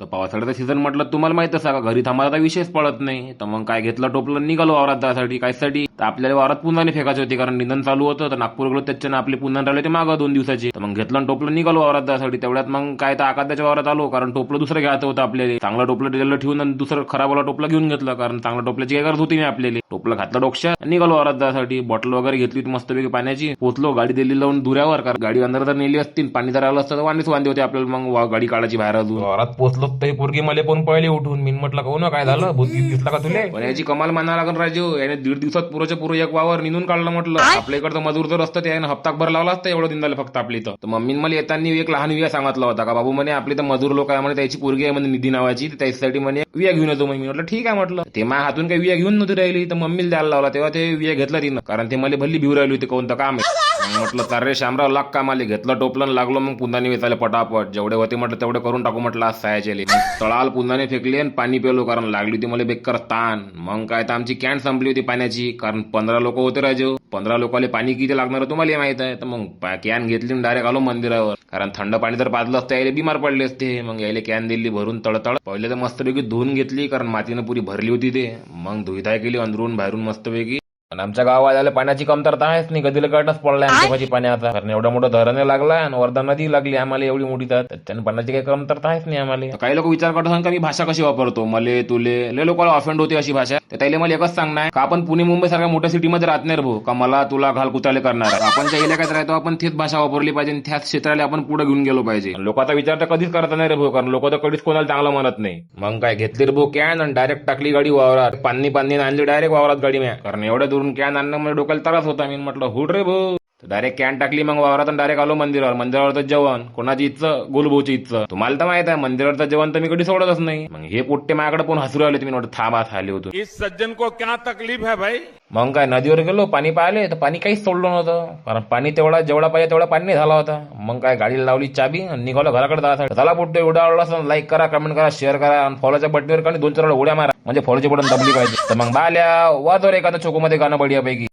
तर पावसाळ्याचा सीझन म्हटलं तुम्हाला माहितच का घरी थांबायचा विषयच पडत नाही. तर मग काय घेतलं टोपलं निघालो वावरात जायसाठी. कायसाठी? तर आपल्याला वावरात पुन्हा फेकायचे होते कारण निधन चालू होतं. तर नागपूर गेलो त्याच्यानं आपले पुन्हा राहिले ते मागं दोन दिवसाचे. तर मग घेतलं आणि टोपलं निघालो वावरात जायसाठी. तेवढ्यात मग काय तर आकाशाच्या वावरात आलो कारण टोपलं दुसरं घ्यायचं होतं आपल्याला. चांगलं टोपलं दिलेलं ठेवून आणि दुसरं खराबवाला टोपलं घेऊन घेतलं कारण चांगलं टोपल्याची काय गरज होती नाही आपल्याला. टोपलं घातलं डोक्यात निघालो वावरात जायसाठी. बॉटल वगैरे घेतली होती मस्तपैकी पाण्याची. पोचलो गाडी दिली लावून दुऱ्यावर कारण गाडी अंदर जर नेली असती पाणी जर आलं असतं तर वांदेच वांदे होते आपल्याला. मग गाडी काढायची बाहेर अजून. वावरात पोचलो तरी पोरगी मला पण पहिले उठून. मी म्हटलं का ना काय झालं? भूत गीत दिसला का तुले? पण याची कमाल माना लागून राजू. याने दीड दिवसात पुरोच्या पुरो एक वावर निघून काढलं म्हटलं. आपल्या इकडचं मजूर जर असतं त्याने हप्ताभर लावला असतं एवढं दिन झालं फक्त आपली इथं. तर मम्मीने मला येताना एक लहान विया सांगितला होता का? बाबू म्हणे आपली तर मजूर लोक आहे म्हणे. त्याची पोरगी आहे म्हणे निधी नावाची. तर त्याच्यासाठी म्हणे विया घेऊन येतो मी म्हटलं ठीक आहे म्हटलं. ते माझ्या हातून काही विया घेऊन नव्हती राहिली. तर मम्मीला द्यायला लावला. तेव्हा ते विया घेतला तिनं. कारण ते मला भल्ली भिऊ राहिली होती. कोणतं काम आहे? मग म्हटलं का रे शामराव लाग कामाले. घेतलं टोपलं लागलो मग पुन्हाने वेचायला पटापट. जेवढे होते म्हटलं तेवढे करून टाकू म्हटलं आज सायाचे तळाल पुन्हाने फेकले आणि पाणी पिलो कारण लागली होती मला बेकार ताण. मग काय तर आमची कॅन संपली होती पाण्याची कारण पंधरा लोक होते राजू. पंधरा लोकांना पाणी किती लागणार आहे तुम्हाला माहीत आहे? तर मग कॅन घेतली डायरेक्ट आलो मंदिरावर. कारण थंड पाणी जर पाजलं असतं यायला बिमार पडले असते. मग यायला कॅन दिली भरून तळतळ. पहिले तर मस्तपैकी धुवून घेतली कारण मातीनं पुरी भरली होती ते. मग धुईधाय केली अंदरून बाहेरून मस्तपैकी. आणि आमच्या गावाला पाण्याची कमतरता आहेच नाही. कधीला कटच पडलाय आमच्या पाशी पाण्याचा. कारण एवढं मोठं धरण लागला आणि वर्धा नदी लागली. आम्हाला एवढी मोठी तर त्याच्यानं पाण्याची काही कमतरता आहेच नाही आम्हाला. काही लोक विचार करत असतात का मी भाषा कशी वापरतो? मले तुले. लय लोकांना ऑफेंड होते अशी भाषा. तर त्याला मला एकच सांगणार का आपण पुणे मुंबई सारख्या मोठ्या सिटीमध्ये राहत नाही रे भाऊ? का मला तुला घाल कुताले करणार. आपण ज्या इलाक्यात राहतो आपण तेच भाषा वापरली पाहिजे आणि त्याच क्षेत्राला आपण पुढे घेऊन गेलो पाहिजे. लोकांचा विचार तर कधीच करत नाही रे भाऊ कारण लोक तर कधीच कोणाला चांगलं म्हणत नाही. मग काय घेतली रे भाऊ कॅन आणि डायरेक्ट टाकली गाडी वावरात. पाणी पाणी आणली डायरेक्ट वावरात गाडी म्या. कारण एवढ्या दुरून कॅन आणणं मला डोक्याला त्रास होता मी. म्हटलं हुड रे भाऊ. डायरेक्ट कॅन टाकली मग वावरात डायरेक्ट आलो मंदिरावर. मंदिरावरचं जेवण कोणाची इच्छा गोलभाऊची इच्छा तुम्हाला तर माहीत आहे मंदिरावरचं जेवण तर मी कधी सोडतच नाही. मग हे पोट्टे माझ्याकडे पण हसरू आले तुम्ही. म्हटलं थांबा आले होतो. इस सज्जन को क्या तकलीफ है भाई? मग काय नदीवर गेलो पाणी पाहिले तर पाणी काहीच सोडलं नव्हतं. कारण पाणी तेवढा जेवढा पाहिजे तेवढा पाणी नाही झाला होता. मग काय गाडीला लावली चाबी आणि निघालो घराकडे जायसाठी झाला पुढे एवढा आवडला लाईक करा कमेंट करा शेअर करा आणि फॉलोच्या बटणीवर का दोन चार उड्या मारा. म्हणजे फॉलोची बटन दबली पाहिजे. तर मग बाल्या वाजवर एखादं चोकोमध्ये गाणं बढियापैकी.